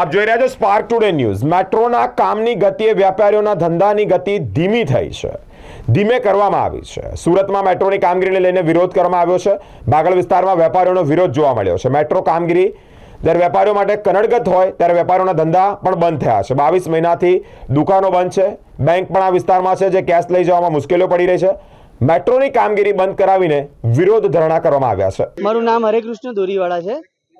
આપ જોઈ રહ્યા છો સ્પાર્ક ટુડે ન્યૂઝ મેટ્રોના કામની ગતિએ વ્યાપારીઓના ધંધાની ગતિ ધીમી થઈ છે. ધીમે કરવામાં આવી છે. સુરતમાં મેટ્રોની કામગીરીને લઈને વિરોધ કરવામાં આવ્યો છે. બાગલ વિસ્તારમાં વેપારીઓનો વિરોધ જોવા મળ્યો છે. મેટ્રો કામગીરી જ્યારે વેપારીઓ માટે કનડગત હોય, ત્યારે વેપારીઓના ધંધા પણ બંધ થયા છે. બાવીસ મહિનાથી દુકાનો બંધ છે. બેંક પણ આ વિસ્તારમાં છે, જે કેશ લઈ જવામાં મુશ્કેલીઓ પડી રહી છે. મેટ્રોની કામગીરી બંધ કરાવીને વિરોધ ધરણા કરવામાં આવ્યા છે. મારું નામ હરેકૃષ્ણ દોરીવાળા છે.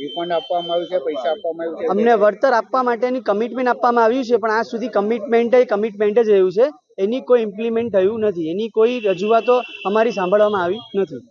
રિફંડ આપવામાં આવ્યું છે, પૈસા આપવામાં આવ્યું છે. અમને વળતર આપવા માટેની કમિટમેન્ટ આપવામાં આવ્યું છે, પણ આજ સુધી કમિટમેન્ટ કમિટમેન્ટ જ રહ્યું છે. એની કોઈ ઇમ્પ્લિમેન્ટ થયું નથી. એની કોઈ રજૂઆતો અમારી સાંભળવામાં આવી નથી.